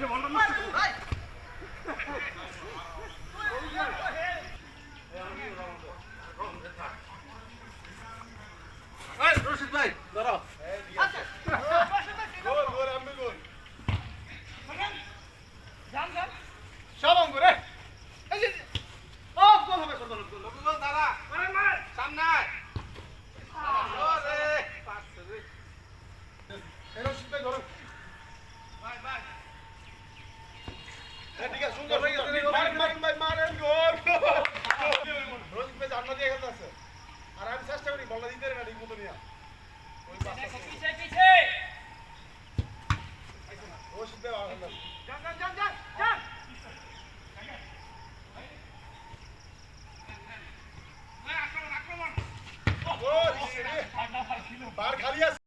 Come on, come on. আর আমি চেষ্টা করি বলটা দিতে পারি না ঠিক মতো নিয়ে ওই পাঁচটা পিছে পিছে রশিদ ভাই ভালো খেলছে। যান যান যান যান যান গোল বার খালি আছে